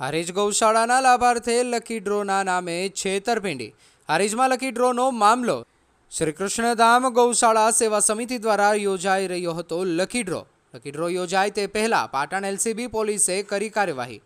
Harij ગૌશાળાના લાભાર્થે lucky ડ્રોના નામે છેતરપિંડી. હારીજમાં lucky ડ્રોનો મામલો. શ્રી કૃષ્ણધામ ગૌશાળા સેવા સમિતિ દ્વારા યોજાઈ રહ્યો હતો લકી ડ્રો લકી ડ્રો યોજાય તે પહેલાં પાટણ એલસીબી પોલીસે કરી કાર્યવાહી.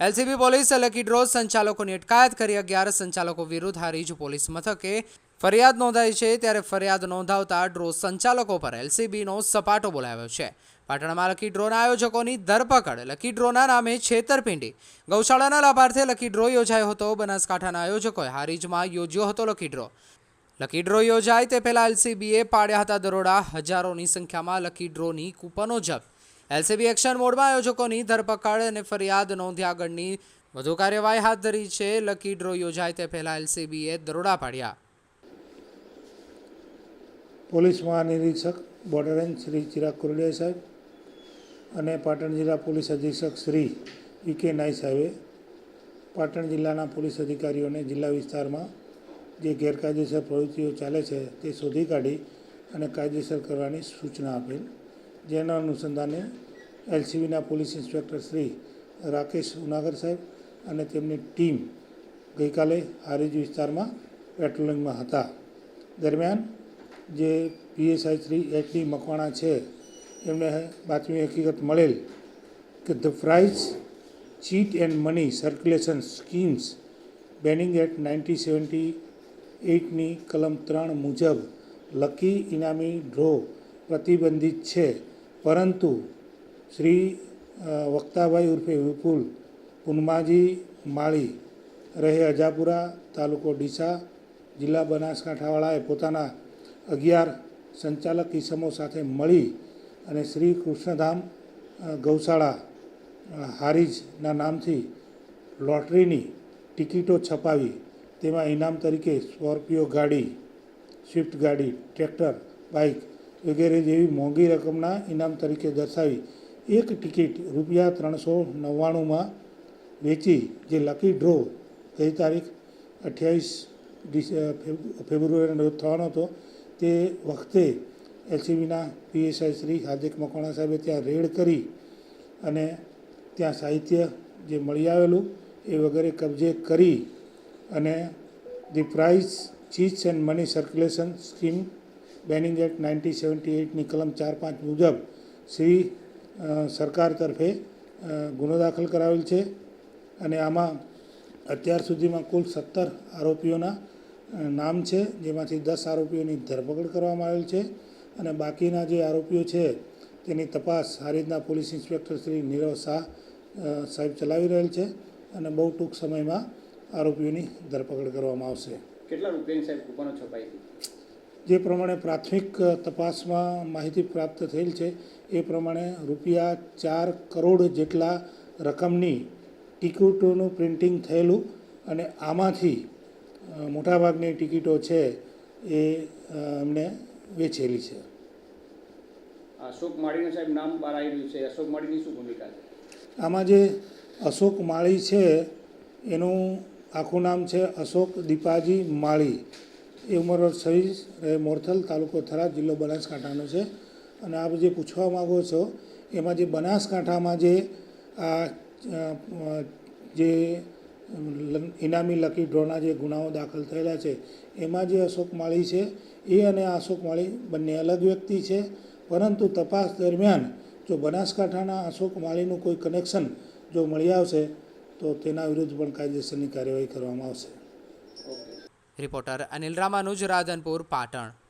એલસીબી પોલીસે લકી ડ્રો સંચાલકોની અટકાયત કરી અગિયાર સંચાલકો વિરુદ્ધ હારીજ પોલીસ મથકે ફરિયાદ નોંધાઈ છે ત્યારે ફરિયાદ નોંધાવતા ડ્રો સંચાલકો પર એલસીબીનો સપાટો બોલાવ્યો છે. પાટણમાં લકી ડ્રોના આયોજકોની ધરપકડ. લકી ડ્રોના નામે છેતરપિંડી. ગૌશાળાના લાભાર્થે લકી ડ્રો યોજાયો હતો. બનાસકાંઠાના આયોજકોએ હારીજમાં યોજ્યો હતો લકી ડ્રો. લકી ડ્રો યોજાય તે પહેલાં એલસીબીએ પાડ્યા હતા દરોડા. હજારોની સંખ્યામાં લકી ડ્રોની કૂપનો જપ્ત. એલસીબી એક્શન મોડમાં આયોજકોની ધરપકડ અને ફરિયાદ નોંધ્યા આગળની વધુ કાર્યવાહી હાથ ધરી છે. લકી ડ્રો યોજાય તે પહેલાં એલસીબીએ દરોડા પાડ્યા. પોલીસ મહાનિરીક્ષક, બોર્ડર રેન્જ શ્રી ચિરાગ કુરડિયા સાહેબ અને પાટણ જિલ્લા પોલીસ અધિક્ષક શ્રી વી કે નાઈ સાહેબે પાટણ જિલ્લાના પોલીસ અધિકારીઓને જિલ્લા વિસ્તારમાં જે ગેરકાયદેસર પ્રવૃત્તિઓ ચાલે છે તે શોધી કાઢી અને કાયદેસર કરવાની સૂચના આપેલ. જેના અનુસંધાને એલસીબીના પોલીસ ઇન્સ્પેક્ટર શ્રી રાકેશ ઉનાગર સાહેબ અને તેમની ટીમ ગઈકાલે હારીજ વિસ્તારમાં પેટ્રોલિંગમાં હતા. દરમિયાન જે પીએસઆઈ શ્રી એચ મકવાણા છે, એમને બાતમી હકીકત મળેલ કે the prize, chit and money circulation schemes banning act ninety seventy એઇટની કલમ ત્રણ મુજબ લકી ઇનામી ડ્રો પ્રતિબંધિત છે. પરંતુ શ્રી વક્તાભાઈ ઉર્ફે વિપુલ પુનમાજી માળી રહે અજાપુરા તાલુકો ડીસા, જિલ્લા બનાસકાંઠાવાળાએ પોતાના અગિયાર સંચાલક ઇસમો સાથે મળી અને શ્રી કૃષ્ણધામ ગૌશાળા હારીજના નામથી લોટરીની ટિકિટો છપાવી. તેમાં ઇનામ તરીકે સ્કોર્પિયો ગાડી, સ્વિફ્ટ ગાડી, ટ્રેક્ટર, બાઇક વગેરે જેવી મોંઘી રકમના ઇનામ તરીકે દર્શાવી. એક ટિકિટ રૂપિયા ત્રણસો નવ્વાણુંમાં વેચી, જે લકી ડ્રો ગઈ તારીખ અઠ્યાવીસ ફેબ્રુઆરીનો રોજ થવાનો હતો. તે વખતે એલસીબીના પીએસઆઈ શ્રી હાર્દિક મકવાણા સાહેબે ત્યાં રેડ કરી અને ત્યાં સાહિત્ય જે મળી આવેલું એ વગેરે કબજે કરી અને the prize cheese and money circulation scheme banning act ninety seventy એઇટની કલમ ચાર પાંચ મુજબ શ્રી સરકાર તરફે ગુનો દાખલ કરાવેલ છે અને આમાં અત્યાર સુધીમાં કુલ સત્તર આરોપીઓના નામ છે જેમાંથી દસ આરોપીઓની ધરપકડ કરવામાં આવેલ છે અને બાકીના જે આરોપીઓ છે તેની તપાસ હારીજના પોલીસ ઇન્સ્પેક્ટર શ્રી નીરવ શાહ સાહેબ ચલાવી રહેલ છે અને બહુ ટૂંક સમયમાં આરોપીઓની ધરપકડ કરવામાં આવશે. કેટલા રૂપિયાની સાહેબ કૂપનો છપાઈ જે પ્રમાણે પ્રાથમિક તપાસમાં માહિતી પ્રાપ્ત થયેલ છે એ પ્રમાણે રૂપિયા ચાર કરોડ જેટલા રકમની ટિકિટોનું પ્રિન્ટિંગ થયેલું અને આમાંથી મોટાભાગની ટિકિટો છે એ અમને વેચેલી છે. અશોક માળીનું સાહેબ નામ બહાર આવી રહ્યું છે. અશોક માળીની શું ભૂમિકા છે? આમાં જે અશોક માળી છે એનું આખું નામ છે અશોક દીપાજી માળી. એ ઉંમર વર્ષ છવ્વીસ રહે મોરથલ તાલુકો થરાદ જિલ્લો બનાસકાંઠાનો છે. અને આપ જે પૂછવા માગો છો એમાં જે બનાસકાંઠામાં જે આ જે ઇનામી લકી ડ્રોના જે ગુનાઓ દાખલ થયેલા છે, એમાં જે અશોક માળી છે, એ અને આ અશોક માળી બંને અલગ વ્યક્તિ છે. પરંતુ તપાસ દરમિયાન જો બનાસકાંઠાના અશોક માળીનું કોઈ કનેક્શન જો મળી આવશે, તો તેના વિરુદ્ધ પણ કાયદેસરની કાર્યવાહી કરવામાં આવશે. રિપોર્ટર અનિલ રામાનુજ, રાધનપુર, પાટણ.